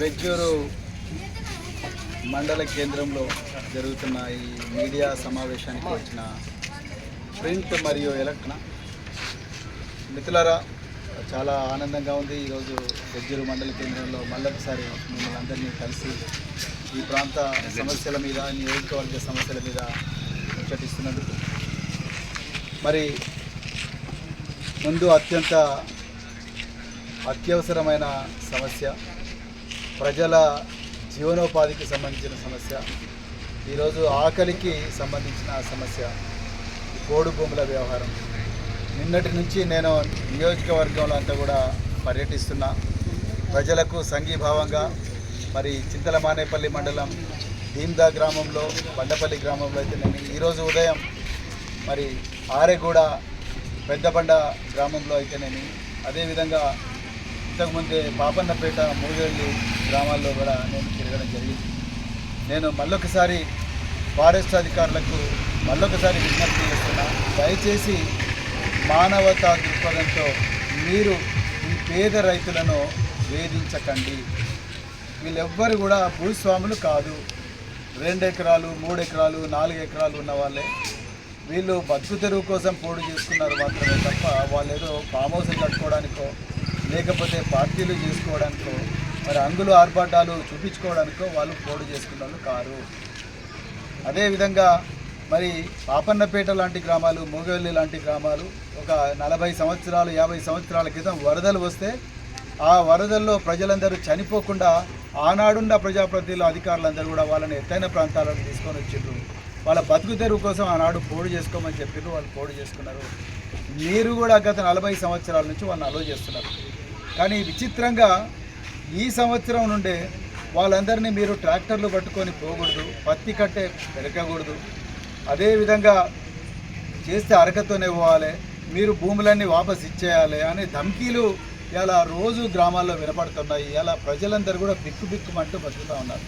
బెజ్జూరు మండల కేంద్రంలో జరుగుతున్న ఈ మీడియా సమావేశానికి వచ్చిన ప్రింట్ మరియు ఎలక్ట్రా మిత్రులరా చాలా ఆనందంగా ఉంది. ఈరోజు బెజ్జూరు మండల కేంద్రంలో మళ్ళొకసారి మిమ్మల్ని అందరినీ కలిసి ఈ ప్రాంత సమస్యల మీద నియోజకవర్గ సమస్యల మీద ముచ్చటిస్తున్నందుకు. మరి ముందు అత్యంత అత్యవసరమైన సమస్య ప్రజల జీవనోపాధికి సంబంధించిన సమస్య. ఈరోజు ఆకలికి సంబంధించిన సమస్య. కోడు భూముల వ్యవహారం. నిన్నటి నుంచి నేను నియోజకవర్గంలో అంతా కూడా పర్యటిస్తున్నా. ప్రజలకు సంఘీభావంగా మరి చింతల మానేపల్లి మండలం దీందా గ్రామంలో బండపల్లి గ్రామంలో అయితే నేను ఈరోజు ఉదయం మరి ఆరెగూడ పెద్దబండ గ్రామంలో అయితేనేమి అదేవిధంగా ఇంతకుముందే పాపన్నపేట మూగల్లి గ్రామాల్లో కూడా నేను తిరగడం జరిగింది. నేను మళ్ళొకసారి ఫారెస్ట్ అధికారులకు మళ్ళొకసారి విజ్ఞప్తి చేస్తున్నా దయచేసి మానవతా దృక్పథంతో మీరు ఈ పేద రైతులను వేధించకండి. వీళ్ళెవ్వరు కూడా భూస్వాములు కాదు. రెండు ఎకరాలు మూడు ఎకరాలు నాలుగు ఎకరాలు ఉన్న వాళ్ళే. వీళ్ళు బతుకు తెరువు కోసం పోడు చేసుకున్నారు మాత్రమే తప్ప వాళ్ళు ఏదో ఫామ్ హౌస్లు కట్టుకోవడానికో లేకపోతే పార్టీలు చేసుకోవడానికో మరి అంగులు ఆర్భాటాలు చూపించుకోవడానికో వాళ్ళు పోడు చేసుకున్న వాళ్ళు కారు అదేవిధంగా మరి పాపన్నపేట లాంటి గ్రామాలు మూగవెల్లి లాంటి గ్రామాలు ఒక నలభై సంవత్సరాలు యాభై సంవత్సరాల క్రితం వరదలు వస్తే ఆ వరదల్లో ప్రజలందరూ చనిపోకుండా ఆనాడున్న ప్రజాప్రతినిధులు అధికారులందరూ కూడా వాళ్ళని ఎత్తైన ప్రాంతాలను తీసుకొని వచ్చిండ్రు. వాళ్ళ బతుకు తెరువు కోసం ఆనాడు పోడు చేసుకోమని చెప్పిర్రు వాళ్ళు పోడు చేసుకున్నారు. మీరు కూడా గత నలభై సంవత్సరాల నుంచి వాళ్ళని అలో చేస్తున్నారు. కానీ విచిత్రంగా ఈ సంవత్సరం నుండే వాళ్ళందరినీ మీరు ట్రాక్టర్లు పట్టుకొని పోకూడదు పత్తి కట్టే పెరగకూడదు. అదేవిధంగా చేస్తే అరకతోనే పోవాలి మీరు భూములన్నీ వాపస్ ఇచ్చేయాలి అనే ధమ్కీలు ఇలా రోజు గ్రామాల్లో వినపడుతున్నాయి. ఇలా ప్రజలందరూ కూడా బిక్కు బిక్కుమంటూ బతుకుతూ ఉన్నారు.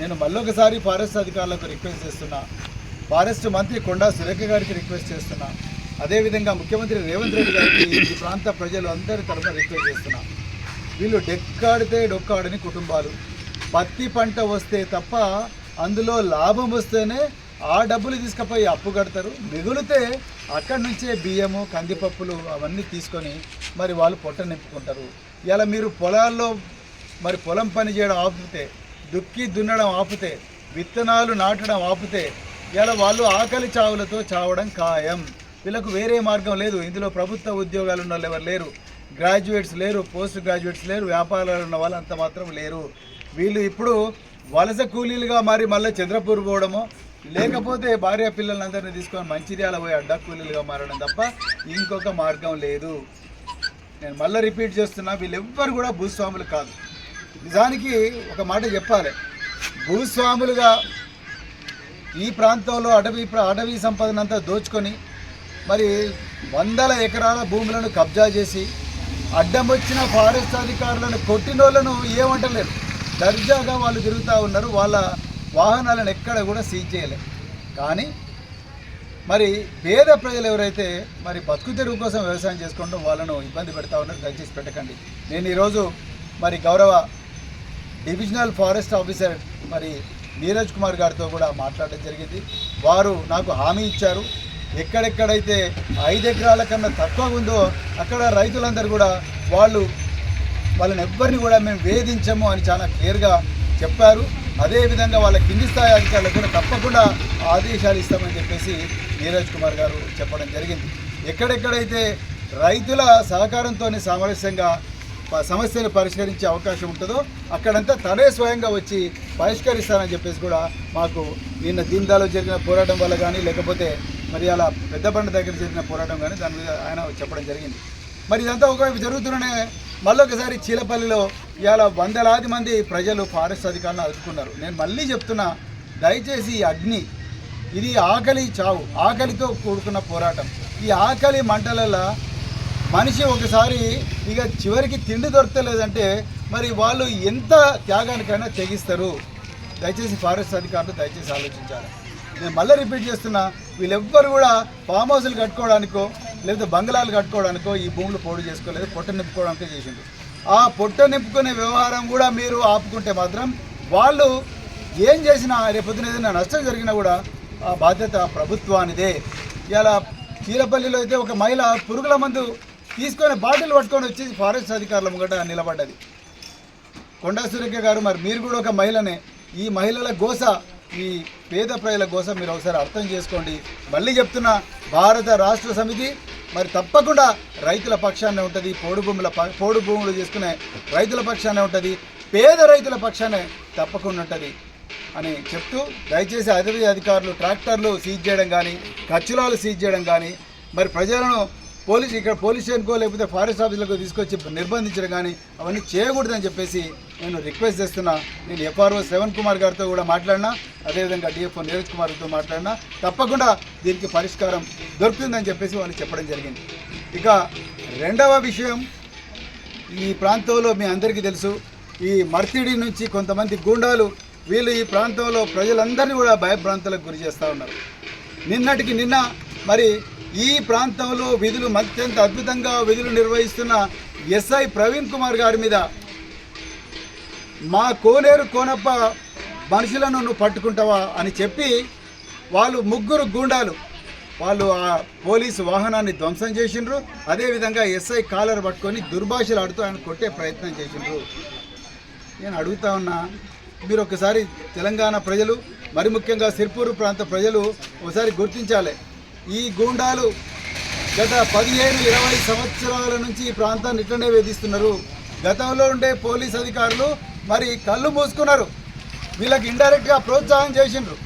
నేను మళ్ళొకసారి ఫారెస్ట్ అధికారులకు రిక్వెస్ట్ చేస్తున్నా. ఫారెస్ట్ మంత్రి కొండా సురేఖ గారికి రిక్వెస్ట్ చేస్తున్నా. అదేవిధంగా ముఖ్యమంత్రి రేవంత్ రెడ్డి గారికి ఈ ప్రాంత ప్రజలు అందరి తరఫున రిక్వెస్ట్ చేస్తున్నా. వీళ్ళు డెక్కాడితే డొక్కాడని కుటుంబాలు. పత్తి పంట వస్తే తప్ప అందులో లాభం వస్తేనే ఆ డబ్బులు తీసుకుపోయి అప్పు కడతారు. మిగులితే అక్కడి నుంచే బియ్యము కందిపప్పులు అవన్నీ తీసుకొని మరి వాళ్ళు పొట్ట నింపుకుంటారు. ఇలా మీరు పొలాల్లో మరి పొలం పని చేయడం ఆపితే దుక్కి దున్నడం ఆపితే విత్తనాలు నాటడం ఆపితే ఇలా వాళ్ళు ఆకలి చావులతో చావడం ఖాయం. వీళ్ళకు వేరే మార్గం లేదు. ఇందులో ప్రభుత్వ ఉద్యోగాలు ఉన్న వాళ్ళు ఎవరు లేరు. గ్రాడ్యుయేట్స్ లేరు పోస్ట్ గ్రాడ్యుయేట్స్ లేరు వ్యాపారాలు ఉన్న వాళ్ళు అంత మాత్రం లేరు. వీళ్ళు ఇప్పుడు వలస కూలీలుగా మారి మళ్ళీ చంద్రపూర్ పోవడము లేకపోతే భార్య పిల్లలందరినీ తీసుకొని మంచిర్యాల పోయి అడ్డా కూలీలుగా మారడం తప్ప ఇంకొక మార్గం లేదు. నేను మళ్ళీ రిపీట్ చేస్తున్నా వీళ్ళెవ్వరు కూడా భూస్వాములు కాదు. నిజానికి ఒక మాట చెప్పాలి. భూస్వాములుగా ఈ ప్రాంతంలో అటవీ అటవీ సంపదనంతా దోచుకొని మరి వందల ఎకరాల భూములను కబ్జా చేసి అడ్డం వచ్చిన ఫారెస్ట్ అధికారులను కొట్టినోళ్ళను ఏమంటలేరు. దర్జాగా వాళ్ళు తిరుగుతూ ఉన్నారు. వాళ్ళ వాహనాలను ఎక్కడ కూడా సీజ్ చేయలేరు కానీ మరి పేద ప్రజలు ఎవరైతే మరి బతుకు తెరువు కోసం వ్యవసాయం చేసుకుంటూ వాళ్ళను ఇబ్బంది పెడతా ఉన్నారు దయచేసి పెట్టకండి. నేను ఈరోజు మరి గౌరవ డివిజనల్ ఫారెస్ట్ ఆఫీసర్ మరి నీరజ్ కుమార్ గారితో కూడా మాట్లాడడం జరిగింది. వారు నాకు హామీ ఇచ్చారు. ఎక్కడెక్కడైతే ఐదు ఎకరాల కన్నా తక్కువ ఉందో అక్కడ రైతులందరూ కూడా వాళ్ళు వాళ్ళని ఎవ్వరిని కూడా మేము వేధించము అని చాలా క్లియర్గా చెప్పారు. అదేవిధంగా వాళ్ళ కింది స్థాయి అధికారులకు కూడా తప్పకుండా ఆదేశాలు ఇస్తామని చెప్పేసి నీరజ్ కుమార్ గారు చెప్పడం జరిగింది. ఎక్కడెక్కడైతే రైతుల సహకారంతోనే సామరస్యంగా సమస్యను పరిష్కరించే అవకాశం ఉంటుందో అక్కడంతా తనే స్వయంగా వచ్చి పరిష్కరిస్తానని చెప్పేసి కూడా మాకు నిన్న దీందాలో జరిగిన పోరాటం వల్ల కానీ లేకపోతే మరి అలా పెద్దబండ దగ్గర జరిగిన పోరాటం కానీ దాని మీద ఆయన చెప్పడం జరిగింది. మరి ఇదంతా ఒకవైపు జరుగుతుండనే మళ్ళొకసారి చీలపల్లిలో ఇవాళ వందలాది మంది ప్రజలు ఫారెస్ట్ అధికారులను అదుపుకున్నారు. నేను మళ్ళీ చెప్తున్నా దయచేసి అగ్ని ఇది ఆకలి చావు ఆకలితో కూడుకున్న పోరాటం. ఈ ఆకలి మంటలలో మనిషి ఒకసారి ఇక చివరికి తిండి దొరకలేదంటే మరి వాళ్ళు ఎంత త్యాగానికైనా తెగిస్తారు. దయచేసి ఫారెస్ట్ అధికారులు దయచేసి ఆలోచించాలి. నేను మళ్ళీ రిపీట్ చేస్తున్నా వీళ్ళెవ్వరు కూడా ఫామ్ హౌస్లు కట్టుకోవడానికో లేకపోతే బంగ్లాలు కట్టుకోవడానికో ఈ భూములు పోడు చేసుకోలేదు పొట్ట నింపుకోవడానికో చేసింది ఆ పొట్ట నింపుకునే వ్యవహారం కూడా మీరు ఆపుకుంటే మాత్రం వాళ్ళు ఏం చేసినా రేపొద్దున ఏదైనా నష్టం జరిగినా కూడా ఆ బాధ్యత ప్రభుత్వానిదే. ఇలా కీలపల్లిలో అయితే ఒక మహిళ పురుగుల మందు తీసుకొని బాటిల్ పట్టుకొని వచ్చి ఫారెస్ట్ అధికారుల ముంగట నిలబడ్డది. కొండా సురేఖ గారు మరి మీరు కూడా ఒక మహిళనే. ఈ మహిళల గోస ఈ పేద ప్రజల కోసం మీరు ఒకసారి అర్థం చేసుకోండి. మళ్ళీ చెప్తున్నా భారత రాష్ట్ర సమితి మరి తప్పకుండా రైతుల పక్షాన్నే ఉంటుంది పోడు భూముల ప- పోడు భూములు చేసుకునే రైతుల పక్షాన్నే ఉంటుంది పేద రైతుల పక్షానే తప్పకుండా ఉంటుంది అని చెప్తూ దయచేసి అటవీ అధికారులు ట్రాక్టర్లు సీజ్ చేయడం కానీ ఖర్చులాలు సీజ్ చేయడం కానీ మరి ప్రజలను పోలీస్ ఇక్కడ పోలీస్ స్టేషన్కో లేకపోతే ఫారెస్ట్ ఆఫీసులకు తీసుకొచ్చి నిర్బంధించడం కానీ అవన్నీ చేయకూడదని చెప్పేసి నేను రిక్వెస్ట్ చేస్తున్నా. నేను ఎఫ్ఆర్ఓ శ్రవణ్ కుమార్ గారితో కూడా మాట్లాడినా అదేవిధంగా డిఎఫ్ఓ నీరజ్ కుమార్తో మాట్లాడినా. తప్పకుండా దీనికి పరిష్కారం దొరుకుతుందని చెప్పేసి వాళ్ళు చెప్పడం జరిగింది. ఇక రెండవ విషయం ఈ ప్రాంతంలో మీ అందరికీ తెలుసు ఈ మర్తిడి నుంచి కొంతమంది గూండాలు వీళ్ళు ఈ ప్రాంతంలో ప్రజలందరినీ కూడా భయభ్రాంతులకు గురి చేస్తూ ఉన్నారు. నిన్నటికి నిన్న మరి ఈ ప్రాంతంలో విధులు అత్యంత అద్భుతంగా విధులు నిర్వహిస్తున్న ఎస్ఐ ప్రవీణ్ కుమార్ గారి మీద మా కోనేరు కోనప్ప మనుషులను నువ్వు పట్టుకుంటావా అని చెప్పి వాళ్ళు ముగ్గురు గూండాలు వాళ్ళు ఆ పోలీసు వాహనాన్ని ధ్వంసం చేసిండ్రు. అదేవిధంగా ఎస్ఐ కాలర్ పట్టుకొని దుర్భాషలు ఆడుతూ ఆయన కొట్టే ప్రయత్నం చేసిండ్రు. నేను అడుగుతా ఉన్నా మీరు ఒకసారి తెలంగాణ ప్రజలు మరి ముఖ్యంగా సిర్పూరు ప్రాంత ప్రజలు ఒకసారి గుర్తించాలి. ఈ గూండాలు గత పదిహేను ఇరవై సంవత్సరాల నుంచి ఈ ప్రాంతాన్ని ఇట్లనే వేధిస్తున్నారు. గతంలో ఉండే పోలీస్ అధికారులు మరి కళ్ళు మూసుకున్నారు. వీళ్ళకి ఇండైరెక్ట్గా ప్రోత్సాహం చేసిండ్రు.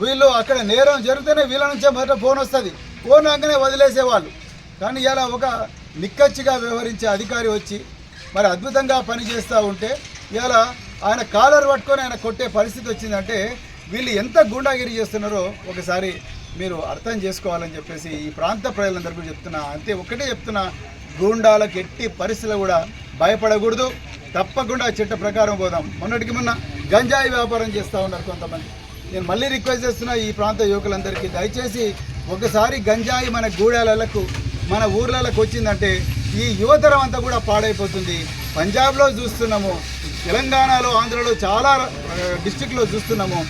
వీళ్ళు అక్కడ నేరం జరిగితేనే వీళ్ళ నుంచే మొదట ఫోన్ వస్తుంది. ఫోన్ రాగానే వదిలేసేవాళ్ళు. కానీ ఇలా ఒక నిక్కచ్చిగా వ్యవహరించే అధికారి వచ్చి మరి అద్భుతంగా పని చేస్తూ ఉంటే ఇలా ఆయన కాలర్ పట్టుకొని ఆయన కొట్టే పరిస్థితి వచ్చిందంటే వీళ్ళు ఎంత గూండాగిరి చేస్తున్నారో ఒకసారి మీరు అర్థం చేసుకోవాలని చెప్పేసి ఈ ప్రాంత ప్రజలందరికీ కూడా చెప్తున్నా. అంతే ఒకటే చెప్తున్నా గూండాలకు ఎట్టి పరిస్థితులు కూడా భయపడకూడదు. తప్పకుండా చట్ట ప్రకారం పోదాం. మొన్నటికి మొన్న గంజాయి వ్యాపారం చేస్తూ ఉన్నారు కొంతమంది. నేను మళ్ళీ రిక్వెస్ట్ చేస్తున్నా ఈ ప్రాంత యువకులందరికీ దయచేసి ఒకసారి గంజాయి మన గూడాలకు మన ఊర్లలోకి వచ్చిందంటే ఈ యువతరం అంతా కూడా పాడైపోతుంది. పంజాబ్లో చూస్తున్నాము తెలంగాణలో ఆంధ్రలో చాలా డిస్టిక్లో చూస్తున్నాము.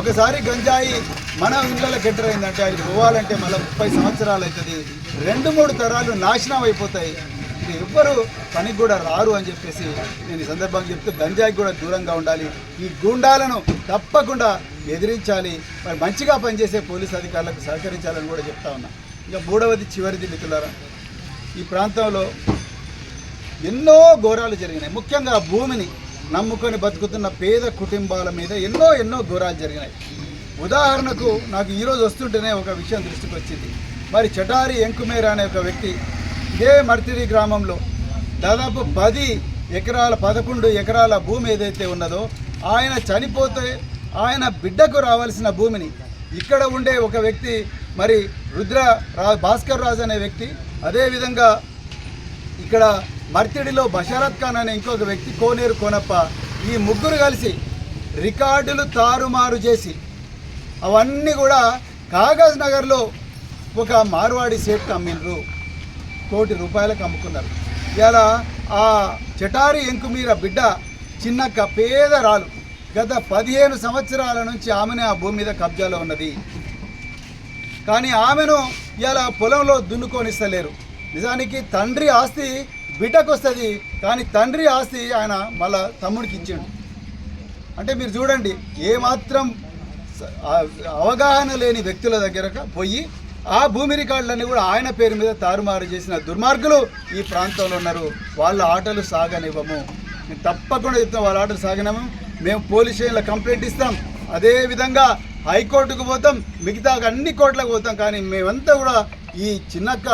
ఒకసారి గంజాయి మన ఇళ్ళకి ఎంటర్ అయిందంటే అది పోవాలంటే మళ్ళీ ముప్పై సంవత్సరాలు అవుతుంది. రెండు మూడు తరాలు నాశనం అయిపోతాయి. ఇది ఎవ్వరు పనికి కూడా రారు అని చెప్పేసి నేను ఈ సందర్భంగా చెప్తూ గంజాయికి కూడా దూరంగా ఉండాలి. ఈ గూండాలను తప్పకుండా ఎదిరించాలి. మరి మంచిగా పనిచేసే పోలీస్ అధికారులకు సహకరించాలని కూడా చెప్తా ఉన్నా. ఇక మూడవది చివరిది మిత్రులారా ఈ ప్రాంతంలో ఎన్నో ఘోరాలు జరిగినాయి. ముఖ్యంగా భూమిని నమ్ముకొని బతుకుతున్న పేద కుటుంబాల మీద ఎన్నో ఎన్నో ఘోరాలు జరిగినాయి. ఉదాహరణకు నాకు ఈరోజు వస్తుంటేనే ఒక విషయం దృష్టికి వచ్చింది. మరి చటారి ఎంకుమేర అనే ఒక వ్యక్తి ఇదే మర్తిరి గ్రామంలో దాదాపు పది ఎకరాల పదకొండు ఎకరాల భూమి ఏదైతే ఉన్నదో ఆయన చనిపోతే ఆయన బిడ్డకు రావాల్సిన భూమిని ఇక్కడ ఉండే ఒక వ్యక్తి మరి రుద్ర రా భాస్కర్ రాజు అనే వ్యక్తి అదేవిధంగా ఇక్కడ మర్తిడిలో బషారత్ ఖాన్ అనే ఇంకొక వ్యక్తి కోనేరు కోనప్ప ఈ ముగ్గురు కలిసి రికార్డులు తారుమారు చేసి అవన్నీ కూడా కాగజ్ నగర్లో ఒక మార్వాడి సేట్కి అమ్మిండ్రు. కోటి రూపాయలకు అమ్ముకున్నారు. ఇలా ఆ చటారి ఎంకుమీర బిడ్డ చిన్నక్క పేదరాలు గత పదిహేను సంవత్సరాల నుంచి ఆమెనే ఆ భూమి మీద కబ్జాలో ఉన్నది. కానీ ఆమెను ఇలా పొలంలో దున్నుకొనిస్తలేరు. నిజానికి తండ్రి ఆస్తి బిడ్డకు వస్తుంది కానీ తండ్రి ఆస్తి ఆయన మళ్ళా తమ్ముడికి ఇచ్చిండు. అంటే మీరు చూడండి ఏమాత్రం అవగాహన లేని వ్యక్తుల దగ్గరకు పోయి ఆ భూమి రికార్డులన్నీ కూడా ఆయన పేరు మీద తారుమారు చేసిన దుర్మార్గులు ఈ ప్రాంతంలో ఉన్నారు. వాళ్ళ ఆటలు సాగనివ్వము. మేము తప్పకుండా చెప్తాం వాళ్ళ ఆటలు సాగనివ్వము. మేము పోలీస్ స్టేషన్లో కంప్లైంట్ ఇస్తాం. అదేవిధంగా హైకోర్టుకు పోతాం మిగతా అన్ని కోర్టులకు పోతాం. కానీ మేమంతా కూడా ఈ చిన్నక్క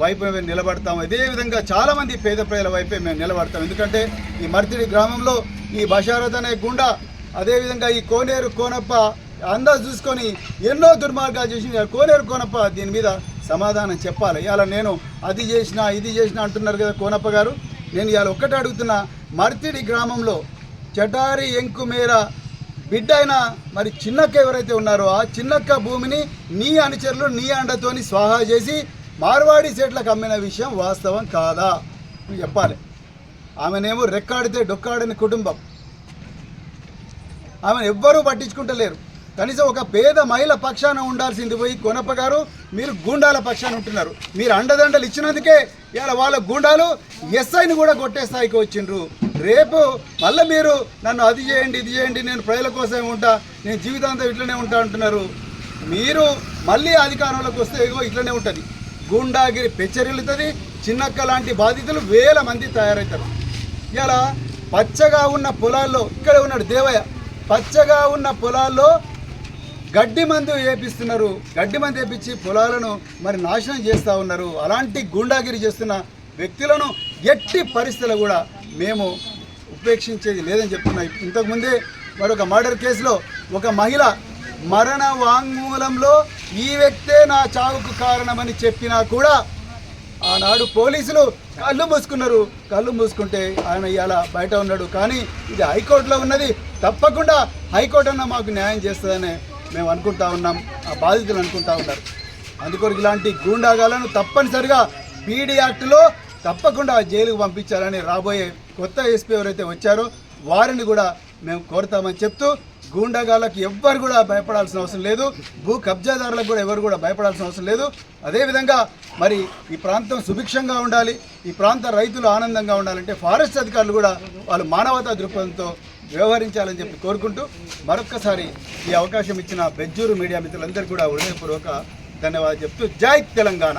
వైపు మేము నిలబడతాం అదేవిధంగా చాలామంది పేద ప్రజల వైపే మేము నిలబడతాం ఎందుకంటే ఈ మర్తిడి గ్రామంలో ఈ బషారత్ అనే గుండా అదేవిధంగా ఈ కోనేరు కోనప్ప అందాజు చూసుకొని ఎన్నో దుర్మార్గాలు చేసి కోనేరు కోనప్ప దీని మీద సమాధానం చెప్పాలి. ఇలా నేను అది చేసిన ఇది చేసిన అంటున్నారు కదా కోనప్ప గారు. నేను ఇవాళ ఒక్కటే అడుగుతున్నా మర్తిడి గ్రామంలో చటారి ఎంకుమేర బిడ్డ అయిన మరి చిన్నక్క ఎవరైతే ఉన్నారో ఆ చిన్నక్క భూమిని నీ అనుచరులు నీ అండతోని స్వాహా చేసి మార్వాడి సెట్లకు అమ్మిన విషయం వాస్తవం కాదా? అని చెప్పాలి. ఆమెనేమో రెక్కాడితే డొక్కాడని కుటుంబం. ఆమెను ఎవ్వరూ పట్టించుకుంటలేరు. కనీసం ఒక పేద మహిళ పక్షాన ఉండాల్సింది పోయి కొనప్ప గారు మీరు గూండాల పక్షాన ఉంటున్నారు. మీరు అండదండలు ఇచ్చినందుకే ఇవాళ వాళ్ళ గూండాలు ఎస్ఐని కూడా కొట్టే స్థాయికి వచ్చిండ్రు. రేపు మళ్ళీ మీరు నన్ను అది చేయండి ఇది చేయండి నేను ప్రజల కోసమే ఉంటా నేను జీవితాంతం ఇట్లనే ఉంటా అంటున్నారు. మీరు మళ్ళీ అధికారంలోకి వస్తే ఇగో ఇట్లనే ఉంటుంది. గూండాగిరి పెచ్చరిల్లుతుంది చిన్నక్క లాంటి బాధితులు వేల మంది తయారవుతారు ఇలా పచ్చగా ఉన్న పొలాల్లో ఇక్కడ ఉన్నాడు దేవయ్య పచ్చగా ఉన్న పొలాల్లో గడ్డి మందు వేపిస్తున్నారు. గడ్డి మందు వేపించి పొలాలను మరి నాశనం చేస్తూ ఉన్నారు. అలాంటి గూండాగిరి చేస్తున్న వ్యక్తులను ఎట్టి పరిస్థితులు కూడా మేము ఉపేక్షించేది లేదని చెప్తున్నాం. ఇంతకుముందే మరొక మర్డర్ కేసులో ఒక మహిళ మరణ వాంగ్మూలంలో ఈ వ్యక్తే నా చావుకు కారణమని చెప్పినా కూడా ఆనాడు పోలీసులు కళ్ళు మూసుకున్నారు. కళ్ళు మూసుకుంటే ఆయన ఇలా బయట ఉన్నాడు. కానీ ఇది హైకోర్టులో ఉన్నది. తప్పకుండా హైకోర్టు అన్న మాకు న్యాయం చేస్తుందని మేము అనుకుంటా ఉన్నాం. ఆ బాధితులు అనుకుంటా ఉన్నారు. అందుకొరకు ఇలాంటి గూండాగాలను తప్పనిసరిగా పీడీ యాక్ట్లో తప్పకుండా జైలుకు పంపించాలని రాబోయే కొత్త ఎస్పీ ఎవరైతే వచ్చారో వారిని కూడా మేము కోరుతామని చెప్తూ గూండాగాళ్ళకి ఎవ్వరు కూడా భయపడాల్సిన అవసరం లేదు. భూ కబ్జాదారులకు కూడా ఎవరు కూడా భయపడాల్సిన అవసరం లేదు. అదేవిధంగా మరి ఈ ప్రాంతం సుభిక్షంగా ఉండాలి ఈ ప్రాంత రైతులు ఆనందంగా ఉండాలంటే ఫారెస్ట్ అధికారులు కూడా వాళ్ళు మానవతా దృక్పథంతో వ్యవహరించాలని చెప్పి కోరుకుంటూ మరొక్కసారి ఈ అవకాశం ఇచ్చిన బెజ్జూరు మీడియా మిత్రులందరికీ కూడా హృదయపూర్వక ధన్యవాదాలు చెప్తూ జై తెలంగాణ.